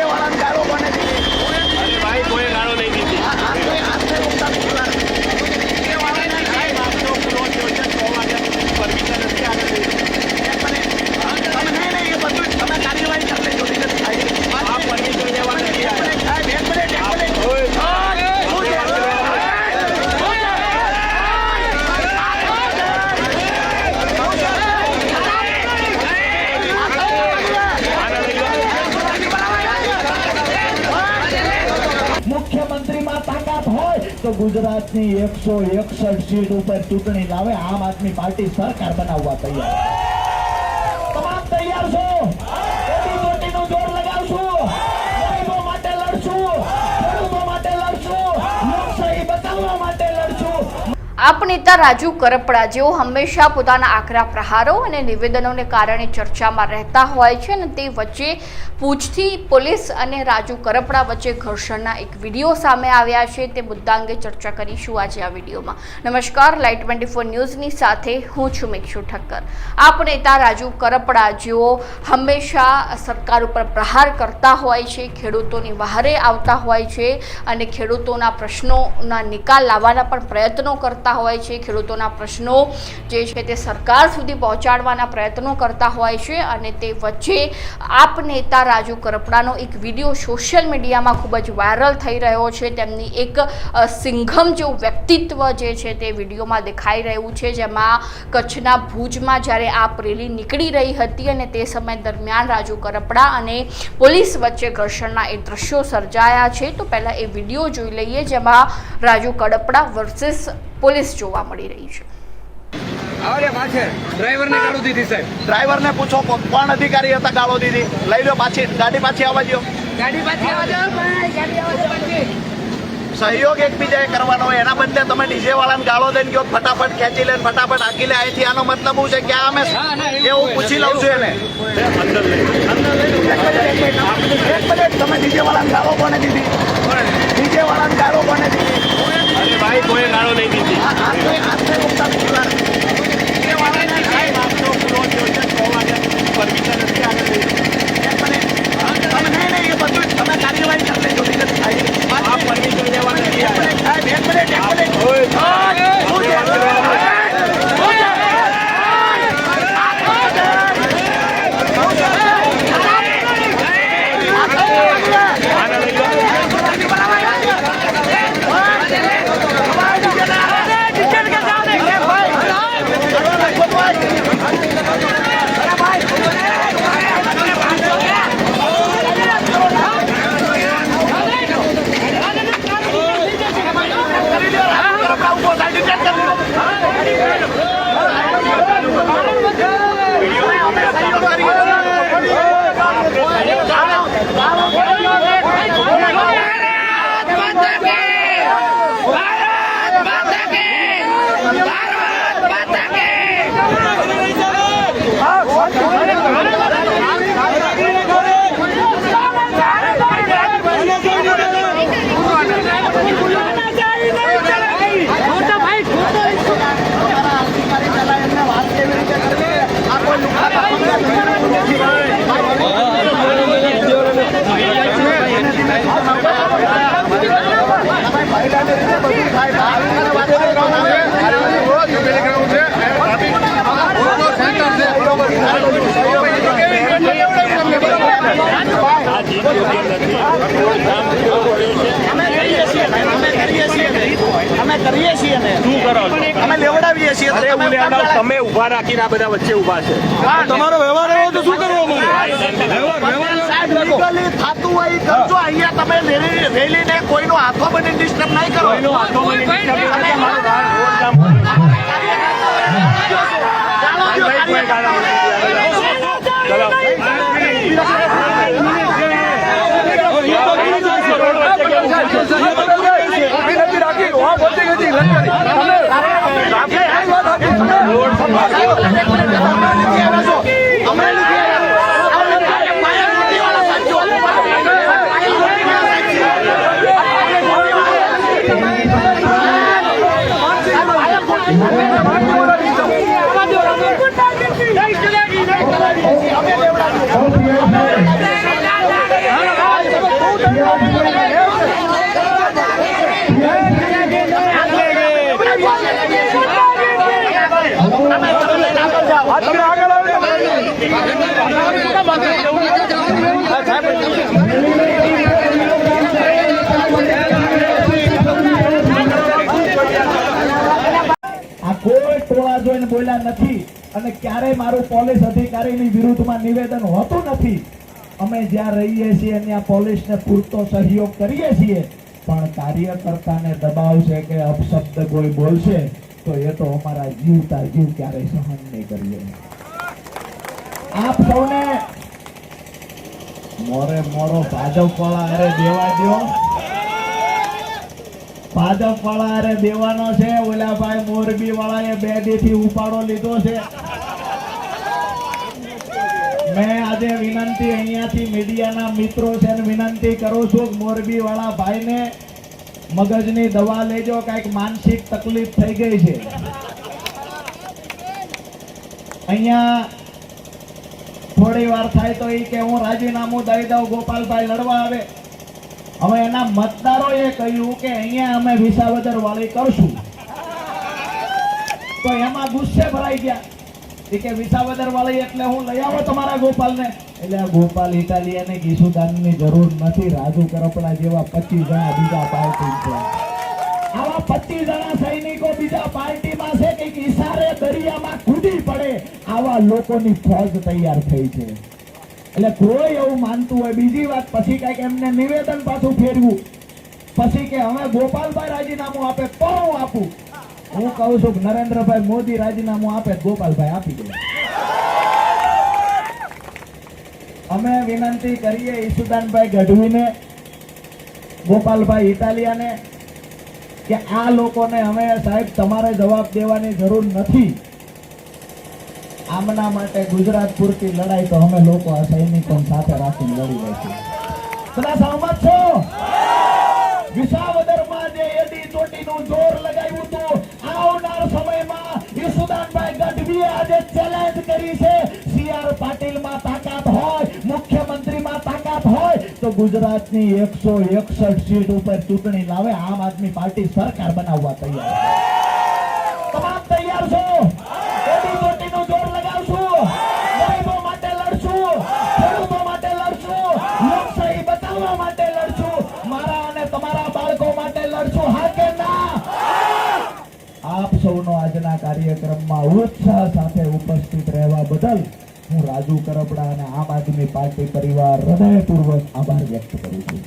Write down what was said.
DJ વાળાને ગાળો કોને દીધી અરે ભાઈ કોઈ ગાળો નહીં દીધી આ હાથે હાથે ઉગતા ખુલ્લા ડીજે વાળાને સાહેબ આપનો પૂરો થયો છે છ વાગ્યા સુધી પરમિશન નથી આગળ તમે નહીં નહીં એ બધું તમે કાર્યવાહી કરી લેજો ડીજે થાય આ પરમિશન લેવા નથી આવ્યા સાહેબ એક મિનિટ એક મિનિટ ઓય, શું છે? આના લઈ લો. મુખ્યમંત્રીમાં તાકાત હોય તો ગુજરાતની એકસો એકસઠ સીટ ઉપર ચૂંટણી લાવે આમ આદમી પાર્ટી સરકાર બનાવવા તૈયાર. આપ નેતા રાજુ કરપડા જેઓ હંમેશા પોતાના આકરા પ્રહારો અને નિવેદનોને કારણે ચર્ચામાં રહેતા હોય છે અને તે વચ્ચે પૂછથી પોલીસ અને રાજુ કરપડા વચ્ચે ઘર્ષણના એક વીડિયો સામે આવ્યા છે. તે મુદ્દા અંગે ચર્ચા કરીશું આજે આ વિડીયોમાં. નમસ્કાર લાઈટ ટ્વેન્ટી ફોર ન્યૂઝની સાથે હું છું મિક્ષુ ઠક્કર. આપ નેતા રાજુ કરપડા જેઓ હંમેશા સરકાર ઉપર પ્રહાર કરતા હોય છે, ખેડૂતોની વહારે આવતા હોય છે અને ખેડૂતોના પ્રશ્નોના નિકાલ લાવવાના પણ પ્રયત્નો કરતા હોય છે, ખેડૂતોના પ્રશ્નો જે છે તે સરકાર સુધી પહોંચાડવાના પ્રયત્નો કરતા હોય છે અને તે વચ્ચે આપ નેતા રાજુ કરપડાનો એક વીડિયો સોશિયલ મીડિયામાં ખૂબ જ વાયરલ થઈ રહ્યો છે. તેમની એક સિંઘમ જેવું વ્યક્તિત્વ જે છે તે વિડીયોમાં દેખાઈ રહ્યું છે, જેમાં કચ્છના ભુજમાં જ્યારે આપ રેલી નીકળી રહી હતી અને તે સમય દરમિયાન રાજુ કરપડા અને પોલીસ વચ્ચે ઘર્ષણના એ દ્રશ્યો સર્જાયા છે. તો પહેલાં એ વીડિયો જોઈ લઈએ જેમાં રાજુ કડપડા વર્સિસ પોલીસ જોવા મળી રહી છે. ડ્રાઈવરને ગાળું દીધી સાહેબ. ડ્રાઈવરને પૂછો કોણ અધિકારી હતા ગાળો દીધી? લઈ લો પાછી ગાડી પાછી આવવા દો ગાડી પાછી આવવા દો ભાઈ ગાડી આવવા દો પાછી સહયોગ એકબીજાએ કરવાનો હોય એના બદલે તમે ડીજે વાળાને ગાળો દઈને ગયો ફટાફટ ખેંચી લે ફટાફટ આકી લે. અહીંથી આનો મતલબ શું છે? કે આ અમે એવું પૂછી લઉં છું એને. તમે ડીજે વાળાને ગાળો કોને દીધી? ડીજે વાળાને ગાળો કોને દીધી? ભાઈ કોઈ ગાળો નહીં દીધી. તમે નહીં નહીં એ બધું તમે કાર્યવાહી કરી લેજો ડીજે થાય આ પરમિશન લેવા નથી એક આવ્યા મિનિટ, સાહેબ એક મિનિટ એક મિનિટ ઓય, શું છે? આના લઈ લો. આ જીત યોગ્ય નથી કામ પૂરું પડ્યું છે અમે કરીએ છીએ ને, અમે કરીએ છીએ ને. શું કરો અમે લેવડાવીએ છીએ તમે હું કામ લેવડાવું. કરાય. તમે ઊભા રાખીને આ બધા વચ્ચે ઊભા છે તમારો વ્યવહાર એવો તો શું કરવો સાહેબ, થાતું હોય કરજો. અહીંયા તમે રેલીને કોઈનો હાથો બની ડિસ્ટર્બ નહીં કરો हाँ बोल તમે આગળ નથી અને ક્યારેય મારું પોલીસ અધિકારીની વિરુદ્ધમાં નિવેદન હોતું નથી. અમે જ્યાં રહીએ છીએ ત્યાં પોલીસને પૂરતો સહયોગ કરીએ છીએ, પણ કાર્યકર્તાને દબાવશે કે અપશબ્દ કોઈ બોલશે? તો એ તો અમારા જીવતા જીવ ક્યારેય સહન નહીં કરીએ. આપ સૌને મોરે મોરો ભાજપ વાળા અરે દેવા દો ભાજપ વાળા અરે દેવાનો છે ઓલા ભાઈ મોરબી વાળાએ બેથી ઉપાડો લીધો છે. મેં આજે વિનંતી અહીંયાથી મીડિયાના મિત્રો છે ને વિનંતી કરું છું મોરબી વાળા ભાઈને મગજની દવા લેજો, કાંઈક માનસિક તકલીફ થઈ ગઈ છે. અહીંયા થોડી વાર થાય તો એ કે હું રાજીનામું દઈ દઉં, ગોપાલભાઈ લડવા આવે. હવે એના મતદારોએ કહ્યું કે અહીંયા અમે વિસાવદર વાળી કરશું. તો એમાં ગુસ્સે ભરાઈ ગયા. કે વિસાવદર વાળી એટલે હું લઈ આવો તમારા ગોપાલને. એટલે ગોપાલ ઇટાલિયાને ગીસુદાનની જરૂર નથી. રાજુ કરપડા જેવા પચીસ જણા બીજા પાર્ટી છે. આવા પચીસ જણા સૈનિકો બીજા પાર્ટીમાં છે કે ઈશારે દરિયામાં કૂદી પડે આવા લોકોની ફોજ તૈયાર થઈ છે. એટલે કોઈ એવું માનતું હોય. બીજી વાત, પછી કંઈક એમને નિવેદન પાછું ફેરવું. પછી કે હવે ગોપાલભાઈ રાજીનામું આપે તો હું આપું. હું કહું છું નરેન્દ્રભાઈ મોદી રાજીનામું આપે ગોપાલભાઈ આપી દે. અમે વિનંતી કરીએ ઈસુદાનભાઈ ગઢવીને, ગોપાલભાઈ ઇટાલિયાને, કે આ લોકોને અમે સાહેબ તમારે જવાબ દેવાની જરૂર નથી. આમના માટે ગુજરાત પૂરતી લડાઈ તો અમે લોકો આ સૈનિકો સાથે રાખીને લડી લઈશું. બધા સહમત છો? વિસાવદરમાં જે એડી ચોટીનું જોર લગાવ્યું હતું, આવનાર સમયમાં ઈસુદાનભાઈ ગઢવીએ આજે ચેલેન્જ કરી છે. સીઆર પાટીલમાં ગુજરાતની એકસો એકસઠ સીટ ઉપર ચૂંટણી લાવે, આમ આદમી પાર્ટી સરકાર બનાવવા તૈયાર. આપ સૌનો આજના કાર્યક્રમમાં ઉત્સાહ સાથે ઉપસ્થિત રહેવા બદલ હું રાજુ કરપડા અને આમ આદમી પાર્ટી પરિવાર હૃદયપૂર્વક આભાર વ્યક્ત કરું છું.